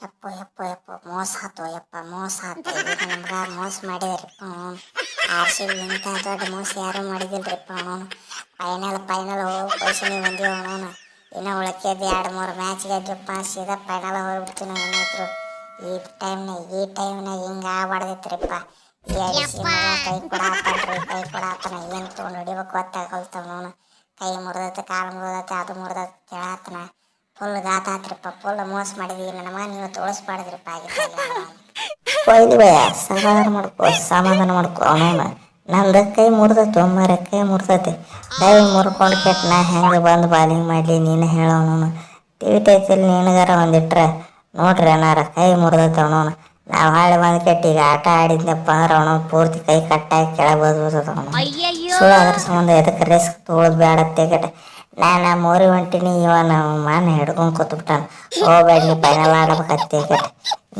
ಯಪ್ಪ ಯಪ್ಪ ಯಪ್ಪ ಮೋಸ ಆತು ಯಪ್ಪ ಮೋಸ ಆತು ಈಗ ನಮ್ಗ ಮೋಸ ಮಾಡಿದ್ರಿಪ್ಪ ಅವನು ಆರ್ ಸಿ ಬಿ ಇಂಥ ದೊಡ್ಡ ಮೋಸ ಯಾರು ಮಾಡಿದಿಲ್ರಿಪ್ಪ ಅವನು ಫೈನಲ್ ಫೈನಲ್ ಹೋಗಿ ಪೈಸನಿ ಬಂದೀವಿ ಅವನು ಇನ್ನು ಉಳಕ್ಯದ ಎರಡು ಮೂರು ಮ್ಯಾಚ್ ಗೆದ್ದಪ್ಪ ಸೀದಾ ಫೈನಲ್ ಹೋಗ್ಬಿಡ್ತೀವಿ ನಾವು ಏನಾಯ್ತು ಈ ಟೈಮ್ನಾಗ ಈ ಟೈಮ್ನಾಗ ಹಿಂಗೆ ಆಗ್ಬಾರ್ದಿತ್ರಿಪ್ಪ ಈ ಅಡಿಸಿ ಮಗ ಕೈ ಕೊಡಾತನ್ರಿ ಕೈ ಕೊಡಾತನ ಏನು ತೊಗೊಂಡು ಹೊಡಿಬೇಕು ಗೊತ್ತಾಗಲ್ತವ ಅವನು ಕೈ ಮುರಿದೈತೆ ಕಾಲು ಮುರಿದೈತೆ ಅದು ಮುರಿದೈತೆ ಹೇಳಾತನ ಫುಲ್ ಗಾತ ಆತ್ರಿಪ್ಪ ಫುಲ್ ಮೋಸ ಮಾಡಿದ್ವಿ ನನ್ನ ಮಗ ನೀವು ತೋಳಿಸ್ಬಾರ್ದ್ರಿಪ್ಪ ಭಯ ಸಮಾಧಾನ ಮಾಡ್ಕೋ ಸಮಾಧಾನ ಮಾಡ್ಕೋ ಅವನ ನಂದು ಕೈ ಮುರಿದೈತೆ ಒಮ್ಮರ ಕೈ ಮುರಿದೈತೆ. ಕೈ ಮುರ್ಕೊಂಡು ಕೆಟ್ಟ ನಾ ಹೆಂಗೆ ಬಂದು ಬಾಲಿಂಗ್ ಮಾಡಲಿ ನೀನು ಹೇಳೋನು ತಿಳಿತೈತಿಲ್ಲ ನಿನಗಾರ ಒಂದಿಟ್ರೆ ನೋಡ್ರಿ ಅನ್ನಾರ ಕೈ ಮುರಿದೈತೆ ಅವನವನು ನಾವು ಹಾಳೆ ಬಂದು ಕೆಟ್ಟ ಈಗ ಆಟ ಆಡಿದ್ನಪ್ಪ ಅಂದ್ರೆ ಅವನು ಪೂರ್ತಿ ಕೈ ಕಟ್ಟಾಗಿ ಕೆಳಗೆ ಬದ್ಬೋದು ಅವನು. ಸುಳ್ಳು ಅದ್ರ ಸಂಬಂಧ ಎದಕ್ಕೆ ರಿಸ್ಕ್ ತೊಗೊಳೋದು ಬೇಡ ತೆಗಟ ನಾನು ಮೋರಿ ಹೊಂಟಿನಿ, ಇವ ನಾವು ಮಾನ ಹಿಡ್ಕೊಂಡು ಕೂತ್ಬಿಟ್ಟಾನ. ಹೋಗ್ಬೇಡ, ನೀ ಫೈನಲ್ ಆಡ್ಬೇಕತ್ತೆ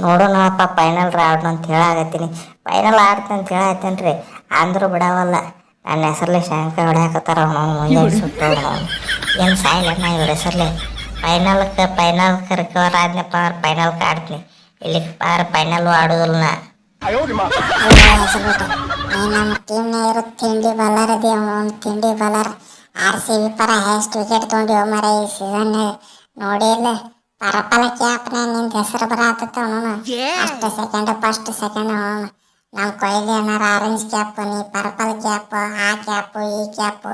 ನೋಡೋಣಪ್ಪ ಫೈನಲ್ ಆಡೋಣ ಅಂತ ಹೇಳಾಕತ್ತೀನಿ. ಫೈನಲ್ ಆಡ್ತೀನಿ ಅಂತ ಹೇಳತ್ತೀನಿ ರೀ ಅಂದ್ರೂ ಬಿಡವಲ್ಲ. ನನ್ನ ಹೆಸರಲ್ಲಿ ಶಂಕ ಹೊಡ್ಯಾಕತ್ತಾರ, ಅವನು ಮುಂಜಾನೆ ಸುಟ್ಟು ಏನು ಸಾಯಿಲ್ಲ ನಾ ಇವ್ರ ಹೆಸರಲ್ಲಿ ಫೈನಲ್ಗೆ ಫೈನಲ್ ಕರ್ಕವರ್ ಆದ್ನಪ್ಪ ಅಂದ್ರೆ ಫೈನಲ್ ಆಡ್ತೀನಿ. ಇಲ್ಲಿ ಪಾರ್ ಫೈನಲ್ ಆಡೋದಿಲ್ಲ ನಾ. ಹೆಸರುಬಿಟ್ಟು ನೀ ನಮ್ಮ ಟೀಮ್ನ ಇರೋ ತಿಂಡಿ ಬಲಾರ ಅವನು ಅವ್ನು ತಿಂಡಿ ಬಲಾರ ಆರ್ ಸಿ ಬಿ ಪರ ಹ್ಯಾಸ್ಟ್ ವಿಕೆಟ್ ತೊಗೊಂಡಿವ ಮರ ಈ ಸೀಸನ್ ನೋಡಿ ಇಲ್ಲ ಪರಪಲ ಕ್ಯಾಪ್ನ ನಿಂದ ಹೆಸರು ಬರತ್ತ ಅವನು. ಅಷ್ಟು ಸೆಕೆಂಡ್ ಫಸ್ಟ್ ಸೆಕೆಂಡ್ ಅವನು. ನಮ್ಮ ಕೊಹ್ಲಿ ಅನ್ನಾರ ಆರೆಂಜ್ ಕ್ಯಾಪ್ ನೀ ಪರ್ಪಲ್ ಕ್ಯಾಪ್ ಆ ಕ್ಯಾಪ್ ಈ ಕ್ಯಾಪ್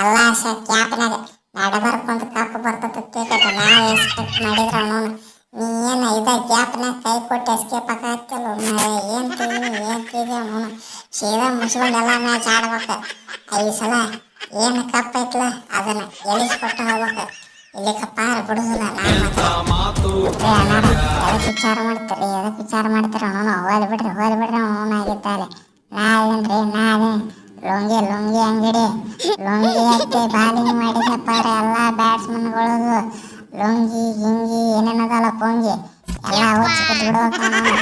ಎಲ್ಲ ಸ ಕ್ಯಾಪ್ನಾಗ ನಡಬರ್ಕೊಂತ ಕಪ್ ಬರ್ತದೆ ನಾ ಎಕ್ಸ್ಪೆಕ್ಟ್ ಮಾಡಿದ್ರ ಅವನು. ನೀ ಏನು ಇದ ಕ್ಯಾಪ್ನಾಗ ಕೈ ಕೊಟ್ಟು ಎಸ್ಕೇಪ್ ಆಗತ್ತಲ್ಲ ಮರೆ. ಏನು ತಿಳಿ ಏನು ತಿಳಿ ಅವನು. ಸೀದಾ ಮುಚ್ಕೊಂಡು ಎಲ್ಲ ಮ್ಯಾಚ್ ಆಡ್ಬೇಕು. ಐದು ಸಲ ಏನು ಕಪ್ ಐತ್ಲ ಅದನ್ನ ಎಳಿಸ್ಕೊಟ್ಟು ಹೋಗ್ಬೇಕು ಇಲ್ಲಿ ಕಪ್ಪಾರ ಬಿಡುದಿಲ್ಲ ನಾ ಮಾತ್ರ. ಏ ಅಣ್ಣಾರ ಎದಕ್ಕೆ ವಿಚಾರ ಮಾಡ್ತೀರಿ? ಎದಕ್ಕೆ ವಿಚಾರ ಮಾಡ್ತೀರ? ಅವನು ಹೋದ್ ಬಿಡ್ರಿ ಹೋದ್ ಬಿಡ್ರಿ ಅವನು ಆಗಿದ್ದಾರೆ ನಾ ಅದೇನ್ರಿ ನಾ ಅದೇ ಲುಂಗಿ ಲುಂಗಿ ಅಂಗಡಿ. ಲುಂಗಿ ಹಾಕಿ ಬಾಲಿಂಗ್ ಮಾಡಿದಪ್ಪ ಎಲ್ಲ ಬ್ಯಾಟ್ಸ್ಮನ್ಗಳದು. ಲುಂಗಿ, ಗಿಂಗಿ ಏನೇನದಲ್ಲ ಪೊಂಗಿ. ಎಲ್ಲ ಹುಚ್ಚಿ ಬಿಟ್ಟು ಬಿಡ್ಬೇಕು ಅವನು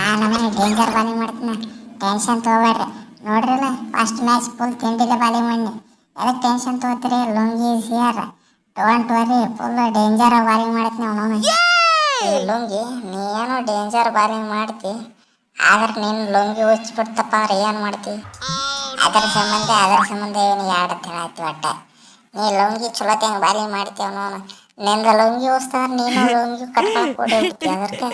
ಆ ನಮಗೆ ಡೇಂಜರ್ ಬಾಲಿಂಗ್ ಮಾಡ್ತೀನಿ. ಟೆನ್ಷನ್ ತೊಗೊಬೇಡ್ರಿ. ನೋಡ್ರಿಲ್ಲ, ಫಸ್ಟ್ ಮ್ಯಾಚ್ ಫುಲ್ ತಿಂಡಿಲೆ ಬಾಲಿಂಗ್ ಮಾಡಿ ಎದಕ್ಕೆ tension ತೊಗೋತೀರಿ Lungi here don't worry full danger bowling ಮಾಡ್ತೀನಿ ಅವನು ಈ ಲುಂಗಿ ನೀ ಏನೋ ಡೇಂಜರ್ ಬಾಲಿಂಗ್ ಮಾಡ್ತಿ. ಆದ್ರೆ ನೀನು ಲುಂಗಿ ಉಚ್ಚಿಬಿಡ್ತಪ್ಪ ಅಂದ್ರೆ ಏನು ಮಾಡ್ತಿ? ಅದರ ಸಂಬಂಧ ಅದರ ಸಂಬಂಧ ಏನು ಎರಡು ಹೇಳತ್ತಿ ಒಟ್ಟ. ನೀ ಲುಂಗಿ ಚಲೋ ಹೆಂಗೆ ಬಾಲಿಂಗ್ ಮಾಡ್ತೀವಿ ಅವನು ನಿಂದ ಲುಂಗಿ ಉಸ್ತಾರ ನೀನು ಲುಂಗಿ ಕಟ್ಕೊಂಡು ಕೂಡಿ ಅದಕ್ಕೆ